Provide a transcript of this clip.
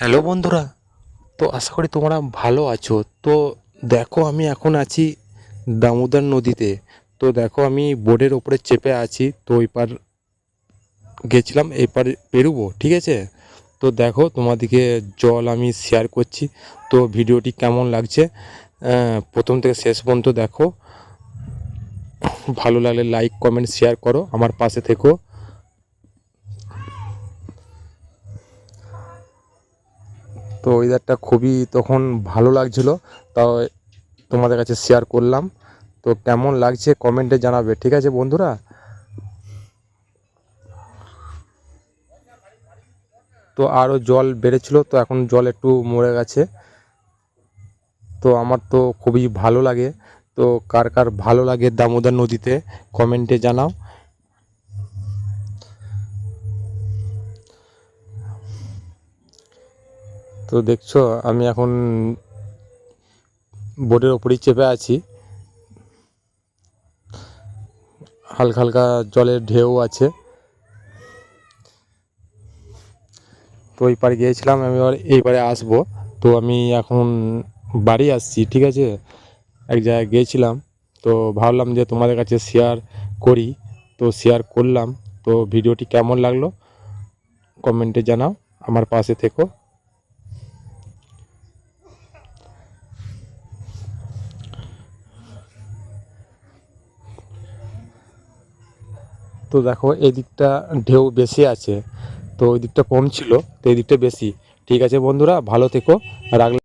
Hello বন্ধুরা, তো আশা করি তোমরা ভালো আছো। তো দেখো আমি এখন আছি দামোদর নদীতে। তো দেখো আমি বোর্ডের ওপরে চেপে আছি, তো এপার গেছিলাম, এপার পেরুবো, ঠিক আছে? তো দেখো তোমাদেরকে জল আমি শেয়ার করছি। তো ভিডিওটি কেমন লাগছে? প্রথম থেকে শেষ পর্যন্ত দেখো। ভালো লাগলে লাইক কমেন্ট শেয়ার করো। আমার পাশে থেকো। তো ওয়েদারটা খুবই তখন ভালো লাগছিল, তাও তোমাদের কাছে শেয়ার করলাম। তো কেমন লাগছে কমেন্টে জানাবে, ঠিক আছে বন্ধুরা? তো আরও জল বেড়েছিল, তো এখন জল একটু মরে গেছে। তো আমার তো খুবই ভালো লাগে, তো কার কার ভালো লাগে দামোদর নদীতে কমেন্টে জানাও। তো দেখছ, আমি এখন বোটের ওপরেই চেপে আছি। হালকা হালকা জলের ঢেউ আছে। তো ওই পারে গিয়েছিলাম, আমি এবার এই পারে আসব। তো আমি এখন বাড়ি আসছি, ঠিক আছে? এক জায়গায় গিয়েছিলাম। তো ভাবলাম যে তোমাদের কাছে শেয়ার করি। তো শেয়ার করলাম। তো ভিডিওটি কেমন লাগল? কমেন্টে জানাও। আমার পাশে থেকো। তো দেখো, এই দিকটা ঢেউ বেশি আছে, তো ওই দিকটা কম ছিল, তো এই দিকটা বেশি। ঠিক আছে বন্ধুরা, ভালো থেকো, রাখলাম।